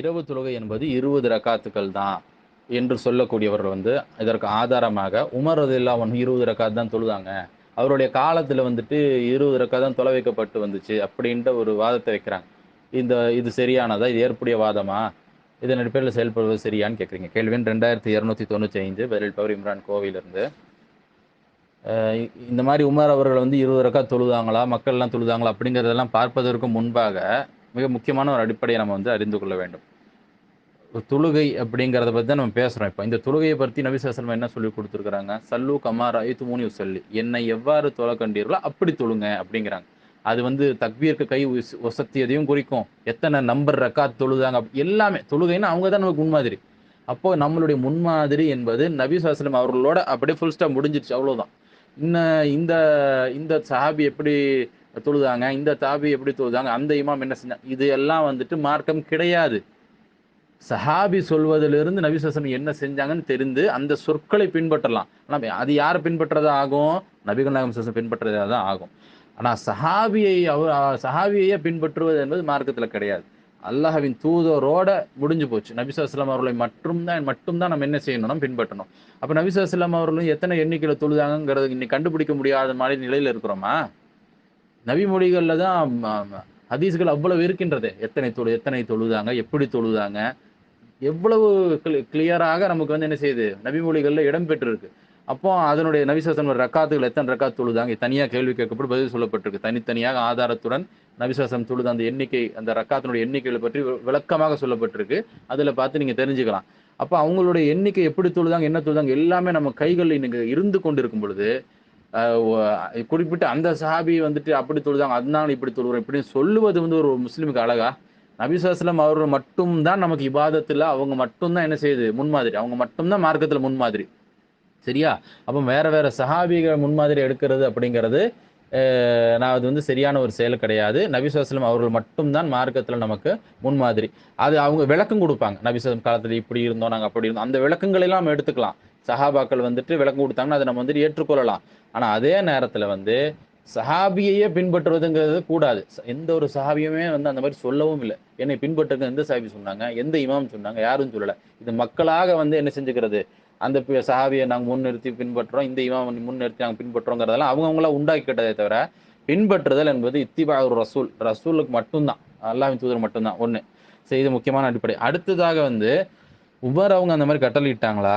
இரவு தொழுகை என்பது இருபது ரக்காத்துக்கள் தான் என்று சொல்லக்கூடியவர்கள் வந்து இதற்கு ஆதாரமாக உமர் ரதில்லா ஒன்று இருபது ரக்காத் தான் தொழுதாங்க. அவருடைய காலத்தில் வந்துட்டு இருபது ரக்கா தான் தொலை வைக்கப்பட்டு வந்துச்சு அப்படின்ற ஒரு வாதத்தை வைக்கிறாங்க. இந்த இது சரியானதா? இது ஏற்புடைய வாதமா? இதன் அடிப்படையில் செயல்படுவது சரியான்னு கேட்குறீங்க. கேள்வின் ரெண்டாயிரத்தி இரநூத்தி தொண்ணூற்றி ஐந்து பெரில் பவர் இம்ரான் கோவிலிருந்து இந்த மாதிரி உமர் அவர்கள் வந்து இருபது ரக்கா தொழுதாங்களா? மக்கள்லாம் தொழுதாங்களா? அப்படிங்கிறதெல்லாம் பார்ப்பதற்கு முன்பாக மிக முக்கியமான ஒரு அடிப்படையை நம்ம வந்து அறிந்து கொள்ள வேண்டும். ஒரு தொழுகை அப்படிங்கிறத பற்றி தான் நம்ம பேசுகிறோம் இப்போ. இந்த தொழுகையை பற்றி நபிசாசனம் என்ன சொல்லி கொடுத்துருக்குறாங்க? சல்லு கமார் ஐத்து மூணு சொல்லி என்னை எவ்வாறு தொலை கண்டீர்களோ அப்படி தொழுங்க அப்படிங்கிறாங்க. அது வந்து தக்பீருக்கு கை ஒசத்தியதையும் குறிக்கும். எத்தனை நம்பர் ரெக்கார்ட் தொழுதாங்க அப்படி- எல்லாமே தொழுகைன்னா அவங்க தான் நமக்கு முன்மாதிரி. அப்போது நம்மளுடைய முன்மாதிரி என்பது நபி சாஸ்லம் அவர்களோட அப்படியே ஃபுல் ஸ்டாப் முடிஞ்சிருச்சு அவ்வளோதான் இன்னும் இந்த இந்த சஹாபி எப்படி தொழுதாங்க இந்த தாபி எப்படி தொழுதாங்க அந்த இமாம் என்ன செஞ்சாங்க? இது எல்லாம் வந்துட்டு மார்க்கம் கிடையாது. சஹாபி சொல்வதிலிருந்து நபிசாசன் என்ன செஞ்சாங்கன்னு தெரிந்து அந்த சொற்களை பின்பற்றலாம். ஆனால் அது யாரை பின்பற்றதா ஆகும்? நபிகள் நாயகம் சாஸ்லம் தான் ஆகும். ஆனால் சஹாபியை அவர் சஹாபியையே பின்பற்றுவது என்பது மார்க்கத்தில் கிடையாது. அல்லாஹவின் தூதரோட முடிஞ்சு போச்சு. நபிசாஸ்லாம் அவர்களை மட்டும்தான் மட்டும்தான் நம்ம என்ன செய்யணும் நம்ம பின்பற்றணும். அப்போ நபிசாஸ்லாம் அவர்களும் எத்தனை எண்ணிக்கையில் தொழுதாங்கிறது இன்னைக்கு கண்டுபிடிக்க முடியாத மாதிரி நிலையில் இருக்கிறோமா? நபிமொழிகளில் தான் ஹதீஸ்கள் அவ்வளவு இருக்கின்றது. எத்தனை தொழு எத்தனை தொழுதாங்க எப்படி தொழுதாங்க எவ்வளவு கிளியராக நமக்கு வந்து என்ன செய்யுது? நபிமொழிகளில் இடம்பெற்றிருக்கு அப்போ அதனுடைய நபிசாசன் ரக்காத்துகள் எத்தனை ரக்காத் தொழுதாங்க? தனியாக கேள்வி கேட்கப்பட்டு பதில் சொல்லப்பட்டிருக்கு. தனித்தனியாக ஆதாரத்துடன் நபிசாசம் தொழுது அந்த எண்ணிக்கை அந்த ரக்காத்தினுடைய எண்ணிக்கைகளை பற்றி விளக்கமாக சொல்லப்பட்டிருக்கு. அதில் பார்த்து நீங்கள் தெரிஞ்சுக்கலாம். அப்போ அவங்களுடைய எண்ணிக்கை எப்படி தொழுதாங்க என்ன தொழுதாங்க எல்லாமே நம்ம கைகளில் இன்னைக்கு இருந்து கொண்டிருக்கும் பொழுது குறிப்பிட்டு அந்த சஹாபி வந்துட்டு அப்படி தொழுதாங்க. அதனால இப்படி தொழுகிறோம். இப்படின்னு சொல்லுவது வந்து ஒரு முஸ்லீமுக்கு அழகா. நபிசாஸ்லம் அவர்கள் மட்டும்தான் நமக்கு இபாதத்தில் அவங்க மட்டும்தான் என்ன செய்யுது? முன்மாதிரி. அவங்க மட்டும்தான் மார்க்கத்தில் முன்மாதிரி. சரியா? அப்போ வேற வேற சஹாபிகளை முன்மாதிரி எடுக்கிறது அப்படிங்கிறது நான் அது வந்து சரியான ஒரு செயல் கிடையாது. நபிசுவாஸ்லம் அவர்கள் மட்டும்தான் மார்க்கத்தில் நமக்கு முன்மாதிரி. அது அவங்க விளக்கம் கொடுப்பாங்க. நபிசுவாசம் காலத்தில் இப்படி இருந்தோம் நாங்கள் அப்படி இருந்தோம். அந்த விளக்கங்களை எல்லாம் நம்ம எடுத்துக்கலாம். சஹாபாக்கள் வந்துட்டு விளக்கம் கொடுத்தாங்கன்னா அதை நம்ம வந்துட்டு ஏற்றுக்கொள்ளலாம். ஆனால் அதே நேரத்தில் வந்து சஹாபியையே பின்பற்றுவதுங்கிறது கூடாது. எந்த ஒரு சஹாபியுமே வந்து அந்த மாதிரி சொல்லவும் இல்லை. என்னை பின்பற்றுங்க எந்த சஹாபி சொன்னாங்க எந்த இமாம் சொன்னாங்க யாரும் சொல்லலை. இது மக்களாக வந்து என்ன செஞ்சுக்கிறது? அந்த சஹாபியை நாங்கள் முன்னிறுத்தி பின்பற்றுறோம் இந்த இமாம் முன்னிறுத்தி நாங்கள் பின்பற்றுறோங்கிறதெல்லாம் அவங்கவுங்களாம் உண்டாக்கிக்கிட்டதே தவிர பின்பற்றுதல் என்பது இத்திபா ஒரு ரசூல் ரசூலுக்கு மட்டும்தான். அல்லாமி தூதர் மட்டும்தான் ஒன்று செய்து முக்கியமான அடிப்படை. அடுத்ததாக வந்து உபர் அவங்க அந்த மாதிரி கட்டளையிட்டாங்களா?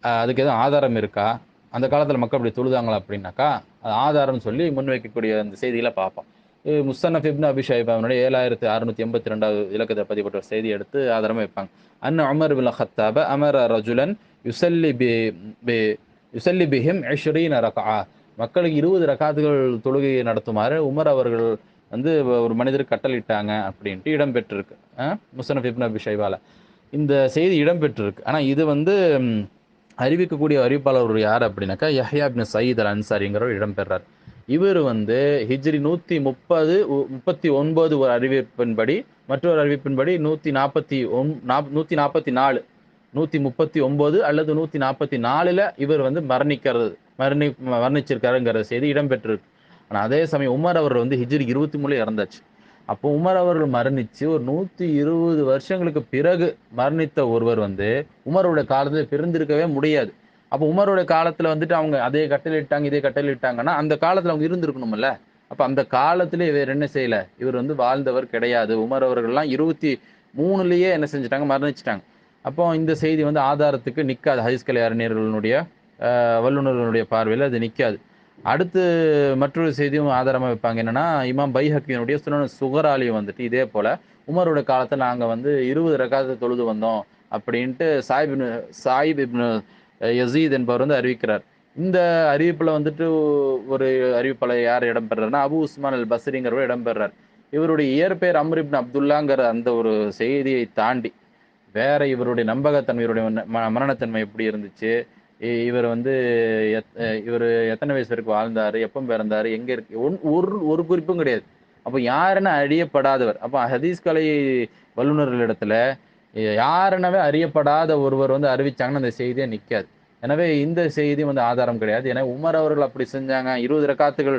அதுக்கு எதுவும் ஆதாரம் இருக்கா? அந்த காலத்தில் மக்கள் அப்படி தொழுதாங்களா அப்படின்னாக்கா அது ஆதாரம்னு சொல்லி முன்வைக்கக்கூடிய அந்த செய்திகளை பார்ப்போம். இது முஸ்தனப் இப்னு அபிஷாயிப் அவனுடைய ஏழாயிரத்தி அறுநூத்தி எண்பத்தி ரெண்டாவது இலக்கத்தை பதிப்பட்ட ஒரு செய்தி எடுத்து ஆதாரமாக வைப்பாங்க. அன் அமர் பின் ஹத்தாப அமர ரஜுலன் யுசல்லி பி பி யுசல்லி பிஹிம் ஐஸ்வரீன ரகா மக்களுக்கு இருபது ரகாத்துகள் தொழுகையை நடத்துமாறு உமர் அவர்கள் வந்து ஒரு மனிதருக்கு கட்டளிட்டாங்க அப்படின்ட்டு இடம்பெற்றிருக்கு அஹ் முஸ்தனப் இப்னு இந்த செய்தி இடம்பெற்றிருக்கு. ஆனால் இது வந்து அறிவிக்கக்கூடிய அறிவிப்பாளர் யார் அப்படின்னாக்கா யஹ்யா இப்னு சயீத் அல் அன்சாரிங்கிறவர் இடம்பெறார். இவர் வந்து ஹிஜ்ரி நூற்றி முப்பது முப்பத்தி ஒன்பது ஒரு அறிவிப்பின்படி மற்றொரு அறிவிப்பின்படி நூற்றி நாற்பத்தி ஒன் நாப் நூற்றி நாற்பத்தி நாலு நூற்றி முப்பத்தி ஒம்பது அல்லது நூற்றி நாற்பத்தி நாலில் இவர் வந்து மரணிக்கிறது மரணி மரணிச்சிருக்காருங்கிற செய்தி இடம்பெற்றிருக்கு. ஆனால் அதே சமயம் உமர் அவர் வந்து ஹிஜ்ரி இருபத்தி மூணுல இறந்தாச்சு. அப்போ உமர் அவர்கள் மரணிச்சு ஒரு நூற்றி இருபது வருஷங்களுக்கு பிறகு மரணித்த ஒருவர் வந்து உமருடைய காலத்தில் பிறந்திருக்கவே முடியாது. அப்போ உமருடைய காலத்தில் வந்துட்டு அவங்க அதே கட்டளையிட்டாங்க இதே கட்டளையிட்டாங்கன்னா அந்த காலத்தில் அவங்க இருந்திருக்கணும்ல அப்போ அந்த காலத்துல இவர் என்ன செய்யலை? இவர் வந்து வாழ்ந்தவர் கிடையாது. உமர் அவர்கள்லாம் இருபத்தி மூணுலேயே என்ன செஞ்சுட்டாங்க? மரணிச்சிட்டாங்க. அப்போ இந்த செய்தி வந்து ஆதாரத்துக்கு நிற்காது ஹதீஸ்கலை அறிஞர்களுடைய வல்லுநர்களுடைய பார்வையில் அது நிற்காது அடுத்து மற்றொரு செய்தியும் ஆதாரமாக வைப்பாங்க. என்னன்னா இமாம் பைஹக்கியனுடைய சுனன சுகராலியும் வந்துட்டு இதே போல உமரோட காலத்தில் நாங்கள் வந்து இருபது ரகாத்தை தொழுது வந்தோம் அப்படின்ட்டு சாயிப் இப்னு சாயிப் இப்னு யசீத் என்பவர் வந்து அறிவிக்கிறார். இந்த அறிவிப்பில் வந்துட்டு ஒரு அறிவிப்பில் யார் இடம்பெறாருன்னா அபு உஸ்மான் அல் பஸ்ரிங்கிறவர் இடம்பெறார் இவருடைய இயற்பெயர் அம்ரிப்னு அப்துல்லாங்கிற அந்த ஒரு செய்தியை தாண்டி வேற இவருடைய நம்பகத்தன்மை இவருடைய ம- மரணத்தன்மை எப்படி இருந்துச்சு இவர் வந்து எத்- இவர் எத்தனை வயசு வரைக்கும் வாழ்ந்தாரு எப்போ பிறந்தாரு எங்க இருக்கு ஒன்- ஒரு ஒரு குறிப்பும் கிடையாது. அப்போ யாருன்னு அறியப்படாதவர். அப்போ ஹதீஸ் கலை வல்லுநர்களிடத்துல யாருனவே அறியப்படாத ஒருவர் வந்து அறிவிச்சாங்கன்னு அந்த செய்தியே நிற்காது எனவே இந்த செய்தி வந்து ஆதாரம் கிடையாது. ஏன்னா உமர் அவர்கள் அப்படி செஞ்சாங்க இருபது ரக்காத்துகள்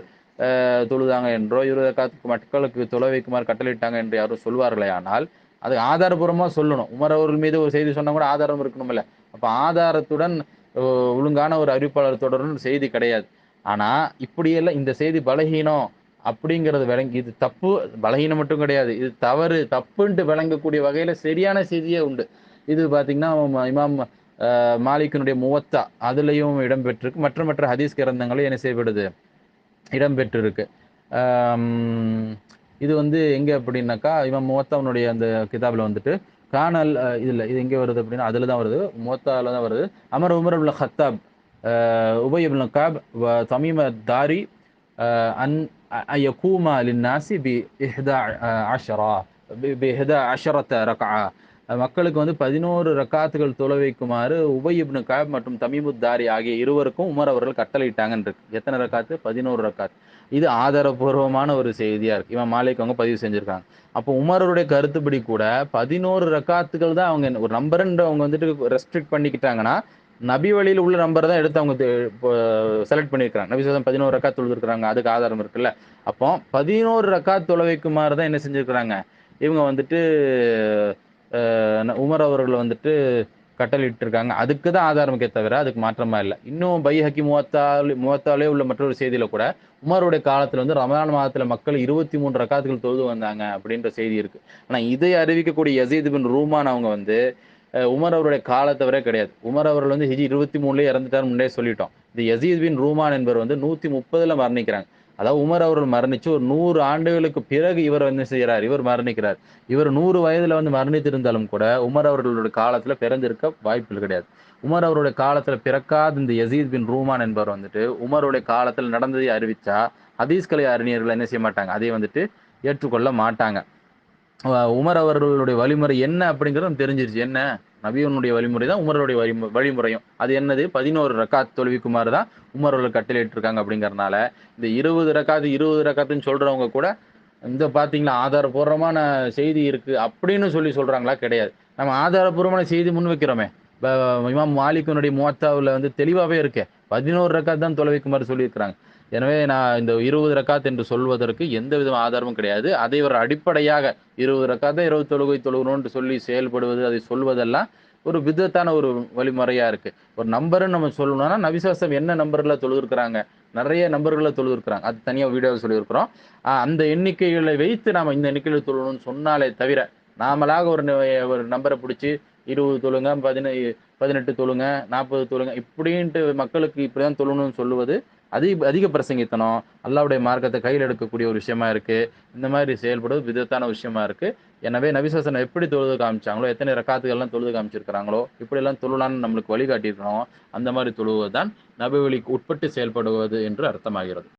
தொழுதாங்க என்றோ இருபது ரக்காத்துக்கு மக்களுக்கு தொலை வைக்குமாறு கட்டளையிட்டாங்க என்று யாரும் சொல்வார்களே ஆனால் அது ஆதாரபூர்வமாக சொல்லணும். உமர் அவர்கள் மீது ஒரு செய்தி சொன்னால் கூட ஆதாரம் இருக்கணும்ல அப்போ ஆதாரத்துடன் ஒழுங்கான ஒரு அறிவிப்பாளர் தொடர்னு செய்தி கிடையாது. ஆனால் இப்படியெல்லாம் இந்த செய்தி பலகீனம் அப்படிங்கிறது விளங்கி இது தப்பு பலகீனம் மட்டும் கிடையாது. இது தவறு தப்புன்ட்டு விளங்கக்கூடிய வகையில் சரியான செய்தியே உண்டு. இது பார்த்திங்கன்னா இமாம் மாலிக்கினுடைய முவத்தா அதுலேயும் இடம்பெற்றிருக்கு. மற்ற மற்ற ஹதீஸ் கிரந்தங்களும் என்ன செய்யப்படுது? இடம்பெற்றிருக்கு. இது வந்து எங்கே அப்படின்னாக்கா இவன் முவத்தாவுனுடைய அந்த கிதாபில் வந்துட்டு கானல் அஹ், இதுல இது எங்க வருது அப்படின்னா அதுல தான் வருது முவத்தால தான் வருது அமர் உமர் இப்னு ஹத்தாப் அஹ், உபய் இப்னு காப் வ தமீம தாரி அஹ், அன் أن يقوم للناس بإحدى عشرة بإحدى عشرة ركعة மக்களுக்கு வந்து பதினோரு ரக்காத்துகள் தொலை வைக்குமாறு உபயிப்னு காப் மற்றும் தமிமுத் தாரி ஆகிய இருவருக்கும் உமர் அவர்கள் கட்டளையிட்டாங்கன்னு இருக்கு எத்தனை ரக்காத்து? பதினோரு ரக்காத் இது ஆதாரபூர்வமான ஒரு செய்தியாக இருக்கு. இவன் மாலிக் அவங்க பதிவு செஞ்சுருக்காங்க. அப்போ உமருடைய கருத்துப்படி கூட பதினோரு ரக்காத்துகள் தான் அவங்க ஒரு நம்பருன்ற அவங்க வந்துட்டு ரெஸ்ட்ரிக்ட் பண்ணிக்கிட்டாங்கன்னா நபி வழியில் உள்ள நம்பர் தான் எடுத்து அவங்க செலக்ட் பண்ணியிருக்காங்க நபி சதம் பதினோரு ரக்காத் தொழுதுருக்குறாங்க. அதுக்கு ஆதாரம் இருக்குல்ல. அப்போ பதினோரு ரக்காத் தொலை வைக்குமாறு தான் என்ன செஞ்சுருக்குறாங்க? இவங்க வந்துட்டு உமர் அவர்கள் வந்துட்டு கட்டளிட்டு இருக்காங்க அதுக்கு தான் ஆதாரமுக்கே தவிர அதுக்கு மாற்றமா இல்லை. இன்னும் பை ஹக்கி முவத்தாலே முவத்தாலே உள்ள மற்றொரு செய்தியில கூட உமருடைய காலத்துல வந்து ரமலான் மாதத்துல மக்கள் இருபத்தி மூன்று ரக்காத்துகள் தொழுது வந்தாங்க அப்படின்ற செய்தி இருக்கு. ஆனா இதை அறிவிக்கக்கூடிய யசீத் பின் ரூமான் அவங்க வந்து உமர் அவருடைய காலத்தை வரை கிடையாது. உமர் அவர்கள் வந்து ஹிஜி இருபத்தி மூணுலேயே இறந்துட்டார் முன்னே சொல்லிட்டோம். இந்த யசீத் பின் ரூமான் என்பவர் வந்து நூத்தி முப்பதுல மரணிக்கிறாங்க. அதாவது உமர் அவர்கள் மரணிச்சு ஒரு நூறு ஆண்டுகளுக்கு பிறகு இவர் என்ன செய்கிறார்? இவர் மரணிக்கிறார். இவர் நூறு வயதுல வந்து மரணித்திருந்தாலும் கூட உமர் அவர்களுடைய காலத்துல பிறந்திருக்க வாய்ப்புகள் கிடையாது. உமர் அவருடைய காலத்துல பிறக்காத இந்த யசீத் பின் ரூமான் என்பவர் வந்துட்டு உமருடைய காலத்துல நடந்ததை அறிவிச்சா அதீஸ்கலை அறிஞர்கள் என்ன செய்ய மாட்டாங்க? அதை வந்துட்டு ஏற்றுக்கொள்ள மாட்டாங்க. உமர் அவர்களுடைய வழிமுறை என்ன அப்படிங்கிறது தெரிஞ்சிருச்சு. என்ன? நபியனுடைய வழிமுறை தான் உமருடைய வழிமு வழிமுறையும். அது என்னது? பதினோரு ரக்காத் தொழுவிக்குமாறு தான் உமரோட கட்டளையிட்டிருக்காங்க அப்படிங்கறதுனால இந்த இருபது ரக்காத்து இருபது ரக்காத்துன்னு சொல்றவங்க கூட இந்த பார்த்தீங்களா ஆதாரபூர்வமான செய்தி இருக்கு அப்படின்னு சொல்லி சொல்றாங்களா? கிடையாது. நம்ம ஆதாரபூர்வமான செய்தி முன் வைக்கிறோமே இமாம் மாலிகனுடைய மோத்தாவில் வந்து தெளிவாகவே இருக்கே. பதினோரு ரக்காத் தான் தொலைவிக்குமாறு சொல்லியிருக்கிறாங்க. எனவே நான் இந்த இருபது ரக்காத் என்று சொல்வதற்கு எந்த வித ஆதாரமும் கிடையாது. அதை ஒரு அடிப்படையாக இருபது ரக்காத் தான் இருபது தொழுகை தொழுகணும்னு சொல்லி செயல்படுவது அதை சொல்வதெல்லாம் ஒரு விதத்தான ஒரு வழிமுறையாக இருக்குது ஒரு நம்பருன்னு நம்ம சொல்லணும்னா நபிசாசம் என்ன நம்பரில் தொழுதுருக்குறாங்க? நிறைய நம்பர்களில் தொழுதுருக்குறாங்க. அது தனியாக வீடியோவில் சொல்லியிருக்கிறோம். அந்த எண்ணிக்கைகளை வைத்து நாம் இந்த எண்ணிக்கையில் தொழுணும்னு சொன்னாலே தவிர நாமளாக ஒரு ஒரு நம்பரை பிடிச்சி இருபது தொழுங்க பதின பதினெட்டு தொழுங்க நாற்பது தொழுங்க இப்படின்ட்டு மக்களுக்கு இப்படிதான் தொழுணும்னு சொல்லுவது அதிக அதிக பிரசங்கித்தனம். அல்லாவுடைய மார்க்கத்தை கையில் எடுக்கக்கூடிய ஒரு விஷயமா இருக்கு. இந்த மாதிரி செயல்படுவது விதத்தான விஷயமா இருக்கு. எனவே நபிசாசனம் எப்படி தொழுது காமிச்சாங்களோ எத்தனை ரக்காத்துகள்லாம் தொழுது காமிச்சிருக்கிறாங்களோ இப்படியெல்லாம் தொழுலான்னு நம்மளுக்கு வழிகாட்டியிருக்கிறோம். அந்த மாதிரி தொழுவது தான் நபிவழிக்கு உட்பட்டு செயல்படுவது என்று அர்த்தமாகிறது.